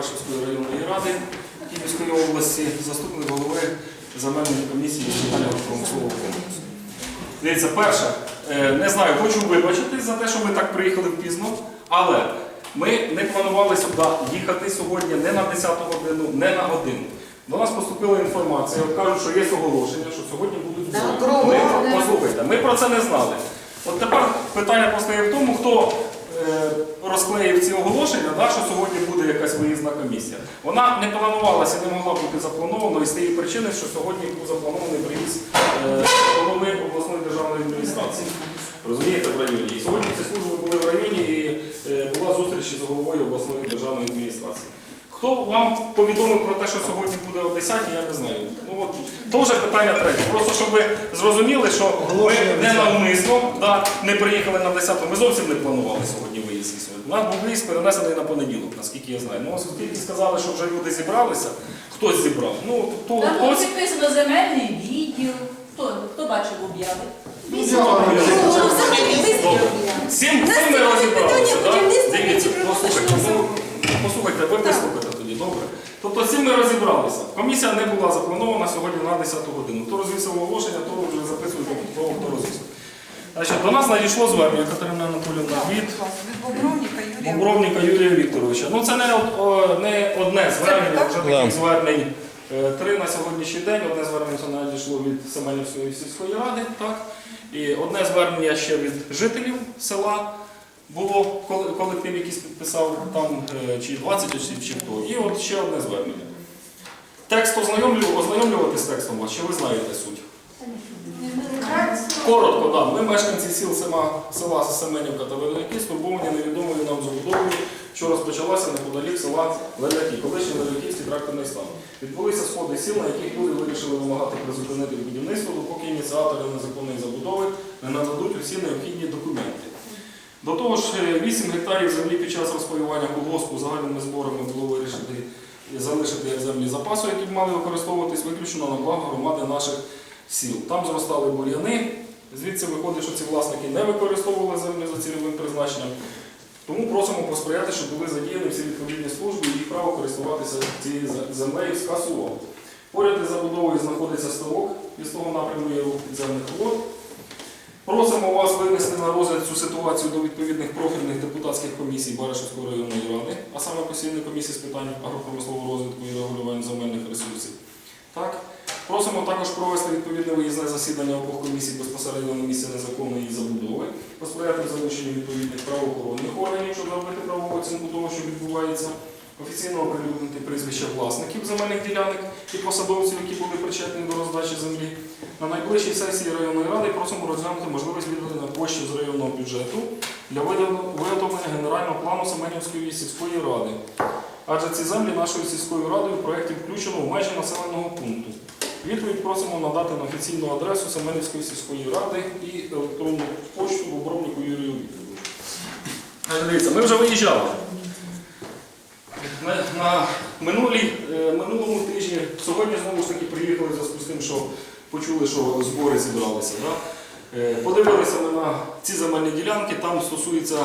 Баршівської районної ради Київської області, заступник голови земельної комісії з промислового комплексу. Дивіться, перше, е, не знаю, хочу вибачитись за те, що ми так приїхали пізно, але ми не планували сюди їхати сьогодні не на 10 годину, не на годину. До нас поступила інформація, кажуть, що є оголошення, що сьогодні будуть збори. Ми, послухайте, ми про це не знали. От тепер питання постає в тому, хто розклеїв ці оголошення, так, що сьогодні буде якась виїзна комісія. Вона не планувалася, не могла бути запланована із тієї причини, що сьогодні був запланований приїзд е, голови обласної державної адміністрації. Розумієте, в районі. І сьогодні ці служби були в районі і е, була зустріч із головою обласної державної адміністрації. Хто вам повідомив про те, що сьогодні буде о 10 я не знаю. Ну от теж питання третє. Просто щоб ви зрозуміли, що ми не навмисно да, не приїхали на 10 Ми зовсім не планували сьогодні виїзд. У нас був виїзд перенесений на понеділок, наскільки я знаю. Ну, оскільки сказали, що вже люди зібралися, хтось зібрав. Ну, то Там було хтось. підписано земельний відділ. Хто, хто бачив об'яви? Сім цим ми розібралися. Дивіться, послухайте, ну, послухайте, ви вислухайте добре. Тобто цим ми розібралися. Комісія не була запланована сьогодні на 10 годину. Хто розвісив оголошення, то вже записуйте того, хто розвісив. Значить, до нас надійшло звернення Катерина Анатолійовна від Бобровника Юрія. Вікторовича. Ну це не, о, не одне звернення, вже таких звернень е, три на сьогоднішній день. Одне звернення надійшло від Семенівської сільської ради, так? І одне звернення ще від жителів села. Було колектив, якийсь підписав там е, чи 20 осіб, чи хто. І от ще одне звернення. Текст ознайомлю, ознайомлювати з текстом вас, чи ви знаєте суть? Коротко, так. Ми мешканці сіл села, села Семенівка та Велики стурбовані невідомою нам забудовою, що розпочалася неподалік села Леляки, колишній Леляківський тракторний стан. Відбулися сходи сіл, на яких люди вирішили вимагати призупинити будівництво, допоки ініціатори незаконної забудови не нададуть усі необхідні документи. До того ж, е, 8 гектарів землі під час розпаювання колгоспу загальними зборами було вирішити залишити як землі запасу, які б мали використовуватись виключно на благо громади наших сіл. Там зростали бур'яни, звідси виходить, що ці власники не використовували землю за цільовим призначенням. Тому просимо посприяти, щоб були задіяні всі відповідні служби і їх право користуватися цією зе- землею скасували. Поряд із забудовою знаходиться ставок, із того напряму є підземних вод. Просимо вас винести на розгляд цю ситуацію до відповідних профільних депутатських комісій Баришівської районної ради, а саме постійної комісії з питань агропромислового розвитку і регулювання земельних ресурсів. Так. Просимо також провести відповідне виїзне засідання обох комісій безпосередньо на місце незаконної забудови, посприяти в залученні відповідних правоохоронних органів, щоб зробити правову оцінку того, що відбувається, офіційно оприлюднити прізвища власників земельних ділянок і посадовців, які були причетні до роздачі землі. На найближчій сесії районної ради просимо розглянути можливість виділення коштів з районного бюджету для виготовлення генерального плану Семенівської сільської ради. Адже ці землі нашою сільською радою в проєкті включено в межі населеного пункту. Відповідь просимо надати на офіційну адресу Семенівської сільської ради і електронну почту Бобровнику Юрію Вікторовичу. Е, Дивіться, ми вже виїжджали. На, минулій, е, минулому тижні, сьогодні знову ж таки приїхали в зв'язку з тим, що почули, що збори зібралися. Да? Е, Подивилися ми на ці земельні ділянки, там стосується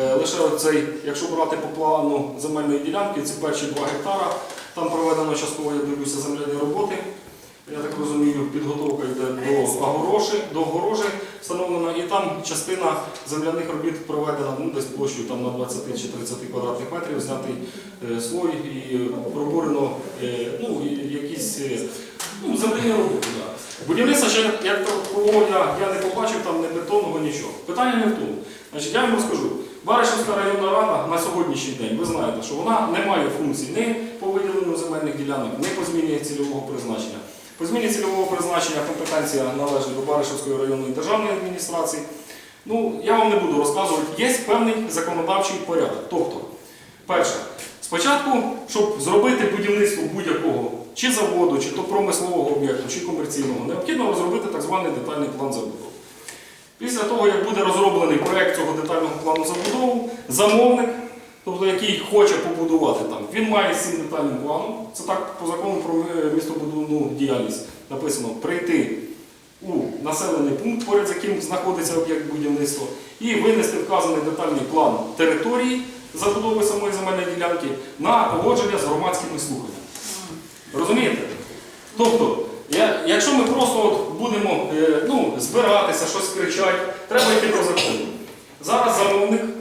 е, лише оцей, якщо брати по плану земельної ділянки, ці перші 2 гектара, там проведено частково, я дивлюся, земляні роботи. Я так розумію, підготовка до огороші, огорожі встановлена, і там частина земляних робіт проведена ну, десь площею там, на 20 чи 30 квадратних метрів, знятий е, слой і пробурено е, ну, якісь е, ну, земляні роботи. Да. Будівництва ще як такого я не побачив, там не бетонного нічого. Питання не в тому. Значить, я вам розкажу. Баришівська районна рада на сьогоднішній день, ви знаєте, що вона не має функцій ні по виділенню земельних ділянок, ні по зміні цільового призначення. По зміні цільового призначення компетенція належить до Баришівської районної державної адміністрації. Ну, я вам не буду розказувати, є певний законодавчий порядок. Тобто, перше, спочатку, щоб зробити будівництво будь-якого чи заводу, чи то промислового об'єкту, чи комерційного, необхідно розробити так званий детальний план забудови. Після того, як буде розроблений проєкт цього детального плану забудови, замовник, тобто який хоче побудувати там, він має з детальним планом. Це так по закону про е, містобудівну діяльність написано прийти у населений пункт, поряд з яким знаходиться об'єкт будівництва, і винести вказаний детальний план території, забудови самої земельної ділянки на погодження з громадськими слуханнями. Розумієте? Тобто, я, якщо ми просто от будемо е, ну, збиратися, щось кричати, треба йти по закону. Зараз замовник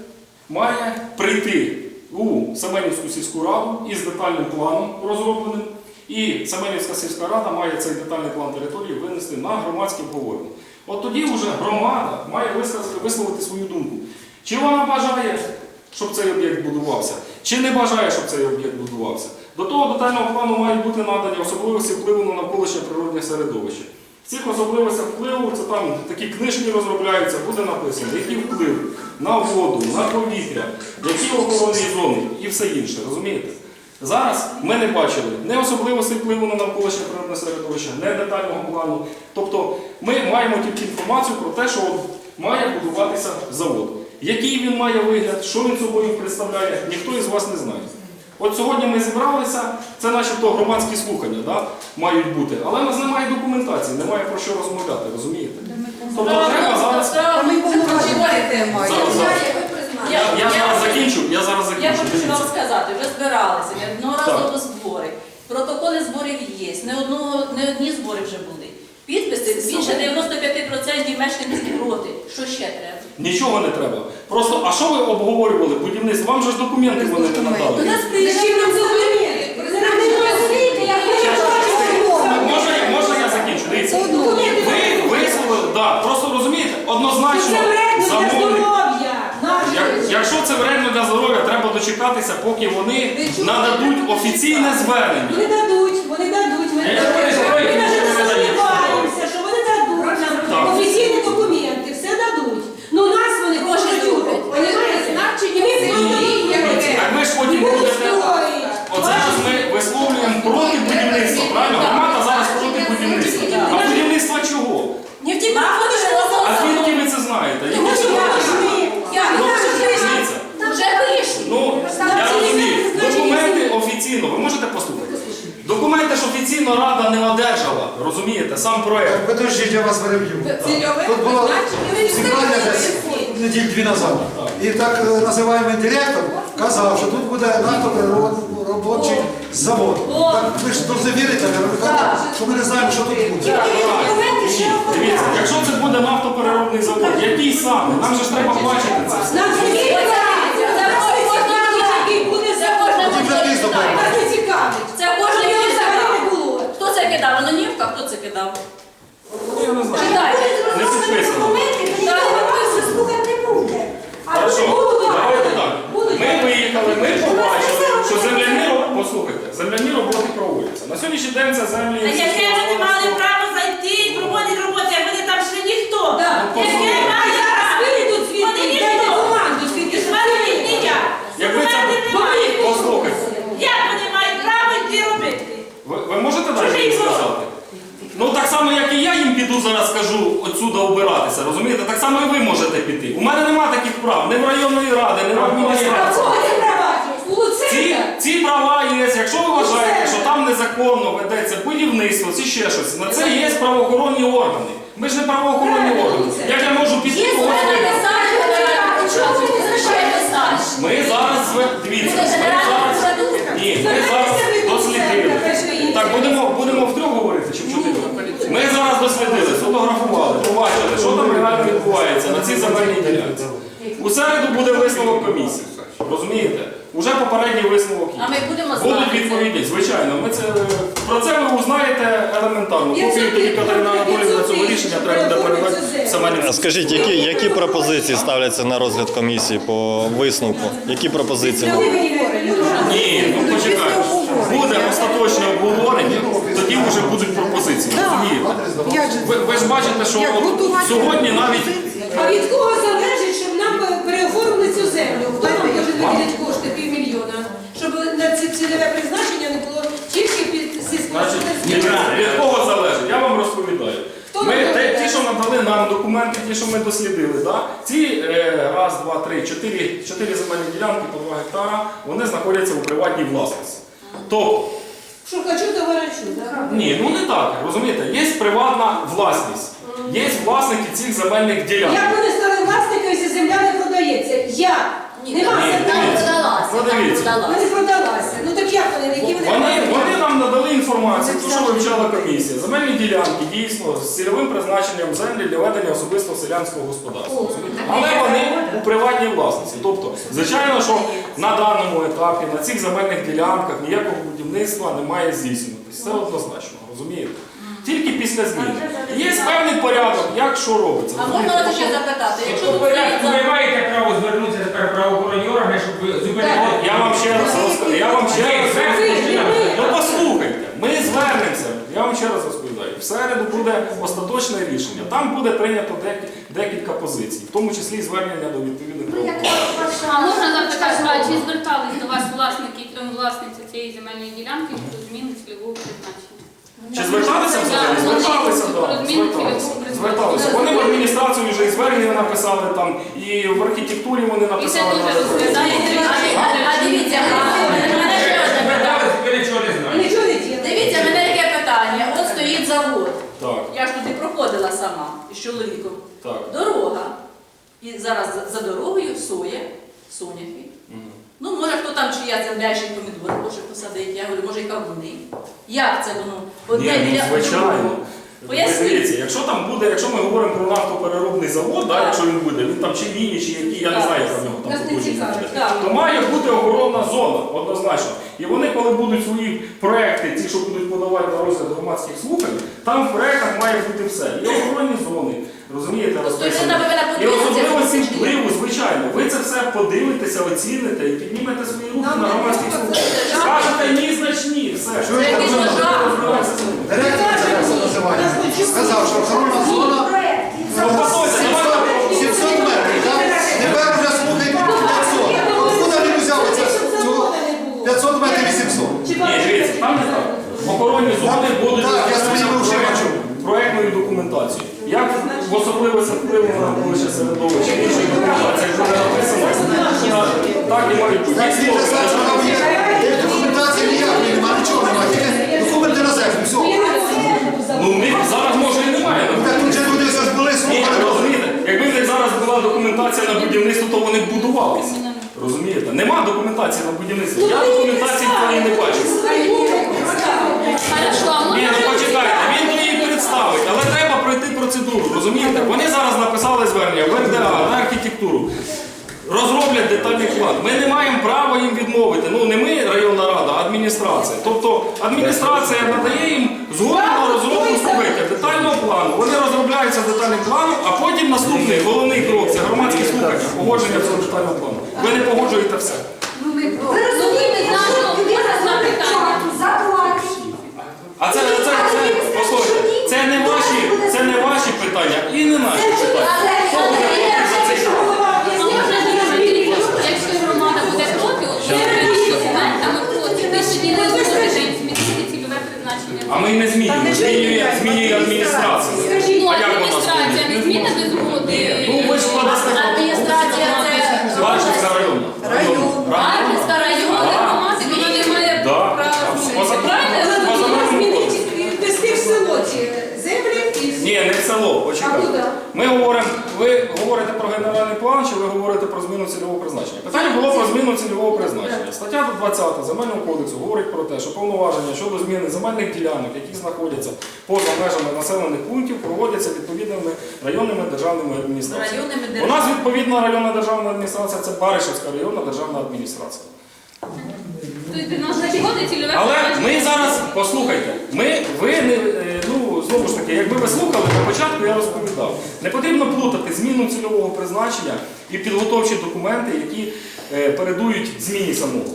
має прийти у Семенівську сільську раду із детальним планом розробленим, і Семенівська сільська рада має цей детальний план території винести на громадське обговорення. От тоді вже громада має висловити свою думку. Чи вона бажає, щоб цей об'єкт будувався, чи не бажає, щоб цей об'єкт будувався. До того детального плану мають бути надані особливості впливу на навколишнє природне середовище. Цих особливостях впливу, це там такі книжки розробляються, буде написано, який вплив на воду, на повітря, які охоронні зони і все інше, розумієте? Зараз ми не бачили не особливостей впливу на навколишнє природне середовище, не детального плану. Тобто ми маємо тільки інформацію про те, що має будуватися завод. Який він має вигляд, що він собою представляє, ніхто із вас не знає. От сьогодні ми зібралися, це начебто громадські слухання да, мають бути, але в нас немає документації, немає про що розмовляти, розумієте? Тобто треба зараз. Зараз, зараз. Я, я зараз закінчу, я зараз Я хочу вам сказати, вже збиралися неодноразово збори. Протоколи зборів є, не, одного, не одні збори вже були. Підписи більше 95% мешканців проти. Що ще треба? Нічого не треба. Просто, а що ви обговорювали? Будівництво? Вам же ж документи вони не надали. приїжджають нам Може, я- може я закінчу? Дивіться. Ви висловили, да, просто розумієте, однозначно замовник. Якщо це вредно для здоров'я, треба дочекатися, поки вони нададуть офіційне звернення. Вони дадуть, вони дадуть. Ми Я правильно? Громада зараз проти будівництва. А будівництва чого? Не в ті вони ж А звідки ви це знаєте? Тому це що я Ну, вже вже Дивіться. Ну, я розумію, документи офіційно, ви можете послухати? Документи ж офіційно рада не одержала, розумієте, сам проект. Подождіть, я вас переб'ю. Тут було зібрання десь неділь дві назад. І так е, називаємо директор казав, що тут буде нафтоприробочий завод. Так ви ж дуже вірите, Михайло, що ми не знаємо, що тут буде. Дивіться, якщо це буде нафтопереробний завод, який саме? Нам же ж треба бачити це все. Нам не цікавить. Це кожна Його взагалі не було. Хто це кидав? Анонімка? Хто це кидав? Ну, я не знаю. Читайте. Не підписано. Хорошо, давайте так. Ми виїхали, ми побачили, що земляні роботи, послухайте, земляні роботи проводяться. На сьогоднішній день це землі. Та яке вони мали право зайти і проводити роботи, а вони там ще ніхто? Да. Яке має право? Вони ніхто. він ніяк. Якби це послухайте, Як вони мають право йти робити? ви, ви можете далі сказати? Ну так само, як і я їм піду зараз скажу отсюда обиратися, розумієте? Так само і ви можете піти. У мене немає таких прав, ні в районної ради, ні в адміністрації. кого ці права? У Ці, Ці права є, якщо ви вважаєте, що там незаконно ведеться будівництво чи ще щось, на це є правоохоронні органи. Ми ж не правоохоронні органи. Як я можу піти когось вигнати? Ми зараз зве- дивіться, ми зараз ні, ми зараз дослідили. Так будемо будемо втрьох говорити чи в? Ми зараз дослідили, сфотографували, побачили, що там реально відбувається на цій земельній ділянці. У середу буде висновок комісії. Розумієте? Уже попередній висновок. є. А ми будемо Будуть відповіді, звичайно. Ми це про це ви узнаєте елементарно. Копію тоді Катерина Анатоліївна цього рішення треба буде передати Семенівську. А Скажіть, які, які пропозиції ставляться на розгляд комісії по висновку? Які пропозиції? Ні, ну почекайте. Буде остаточне обговорення, тоді вже будуть пропозиції. Розумієте? Ви, ви ж бачите, що от сьогодні навіть А від кого залежить, щоб нам переоформили цю землю? Хто нам може виділити кошти півмільйона? Щоб на це цільове призначення не було тільки під Значить, сільськогосподарським. від кого залежить? Я вам розповідаю. Хто Ми, нам те, ті, що надали нам документи, ті, що ми дослідили, да? ці е, раз, два, три, чотири, чотири земельні ділянки по 2 гектара, вони знаходяться у приватній власності. Тобто, Що хочу, то ворочу. так? ні, ну не так, розумієте, є приватна власність, є власники цих земельних ділянок. Як вони стали власниками, якщо земля не продається? Як? Ні, Нема, там це там дивіться. продалася, Подивіться. Вона не продалася. продалася. Ну так як вони, які вони Вони, мають? вони нам надали інформацію, ту, що вивчала комісія. Земельні ділянки дійсно з цільовим призначенням землі для ведення особисто селянського господарства. Але вони у приватній власності. Тобто, звичайно, що на даному етапі на цих земельних ділянках ніякого будівництва не має здійснюватися. Це однозначно, розумієте? Тільки після зміни. Є певний порядок, як що робиться. А можна вас ще запитати, якщо тут порядку ви маєте право звернутися тепер правоохоронні органи, щоб ви зупинили. Я вам ще раз розкажу. Я вам ще раз. Ну послухайте, ми звернемося. Я вам ще раз розповідаю. В середу буде остаточне рішення. Там буде прийнято декілька позицій, в тому числі і звернення до відповідних правоохоронців. А можна запитати, а чи звертались до вас власники власниці цієї земельної ділянки щодо зміни цільового призначення? Чи зверталися взагалі? Зверталися, так. Зверталися. Зверталися. Вони в адміністрацію вже і звернення написали там, і в архітектурі вони І це написали. дуже. А- дивіться, мене ще одне питання. Нічого не. Дивіться, мене яке питання. От стоїть завод. Так, Я ж туди проходила сама із чоловіком. так. Дорога. І зараз за- за дорогою соя, соняхи. Ну, може, хто там чия земля ще помідор може посадити. Я говорю, може, і кавуни. Як це воно? Одне Ні, ну, біля звичайно. одного. Поясніть. Дивіться, якщо там буде, якщо ми говоримо про нафтопереробний завод, да, якщо він буде, він там чи міні, чи які, я не знаю, як в нього там Нас не потужність цікавить, буде. так. то має бути охоронна зона, однозначно. І вони, коли будуть свої проекти, ті, що будуть подавати на розгляд громадських слухань, там в проектах має бути все. І охоронні зони, розумієте, Тобто розписані. людина повинна І подивитися, особливості як це впливу, звичайно. Ви це все подивитеся, оціните і піднімете свої руки на громадських слуханнях. Скажете ні, значить ні, все. Що це якийсь за- жах. З цим. Директор називає. Сказав, що охоронна зона Ну, послухайте, давайте 700 метрів, так? Тепер вже слухайте 500. Откуда він взяв це? цю 500 метрів 800? Ні, дивіться, там не так. Охоронні зони будуть Так, я своїми ушима чув. проєктною документацією. Як в особливості впливу на навколишнє середовище, як буде написано, так, і мають бути. Так, же сказав, там є. Є Документації ніякої немає, нічого немає, тільки документи на землю, все. Ну, них зараз може і немає. Ну, Так тут же люди все ж були, Ні, слухали. розумієте, якби в них зараз була документація на будівництво, то вони б будувалися. Розумієте? Нема документації на будівництво. Я документації твої не бачу. Хорошо, Ні, ну почекайте, він то її представить, але треба пройти процедуру. Розумієте? Вони зараз написали звернення в РДА на архітектуру. Розроблять детальний план. Ми не маємо права їм відмовити. Ну не ми, районна рада, а адміністрація. Тобто адміністрація надає їм згоду на розробку слухайте, детального плану. Вони розробляються детальним планом, а потім наступний головний крок це громадські слухання, погодження цього детального плану. Ви не погоджуєте все. Було про зміну цільового призначення. Стаття 20 Земельного кодексу говорить про те, що повноваження щодо зміни земельних ділянок, які знаходяться поза межами населених пунктів, проводяться відповідними районними державними адміністраціями. У нас відповідна районна державна адміністрація це Баришевська районна державна адміністрація. Тобто цільове Але ми зараз послухайте, ми ви не е, ну знову ж таки, якби ви слухали на початку, я розповідав. Не потрібно плутати зміну цільового призначення і підготовчі документи, які передують зміні самого.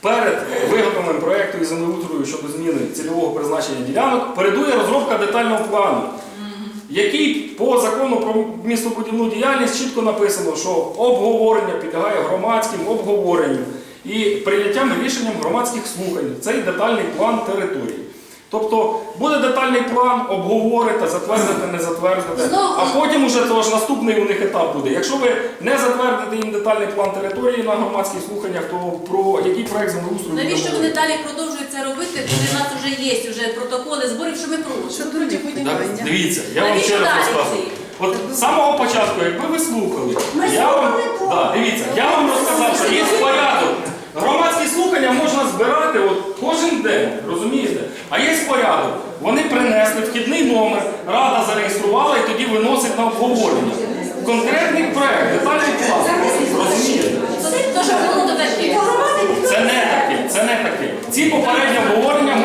Перед виготовленням проєкту і землеустрою щодо зміни цільового призначення ділянок передує розробка детального плану, який по закону про містобудівну діяльність чітко написано, що обговорення підлягає громадським обговоренням і прийняттям рішенням громадських слухань. Цей детальний план території. Тобто буде детальний план, обговорите, затвердите, не затвердите. А потім уже то ж наступний у них етап буде. Якщо ви не затвердите їм детальний план території на громадських слуханнях, то про який проект землеустрою буде Навіщо вони далі продовжують це робити, коли в нас вже є вже протоколи зборів, що ми будівання? дивіться, я вам ще раз розказую. От з самого початку, якби ви слухали, я вам, да, дивіться, я вам розказав, що є порядок. Громадські слухання можна збирати от кожен день? А є порядок. Вони принесли вхідний номер, рада зареєструвала і тоді виносить на обговорення. Конкретний проект, детальний план. Розумієте? Це не таке, це не таке. Ці попередні обговорення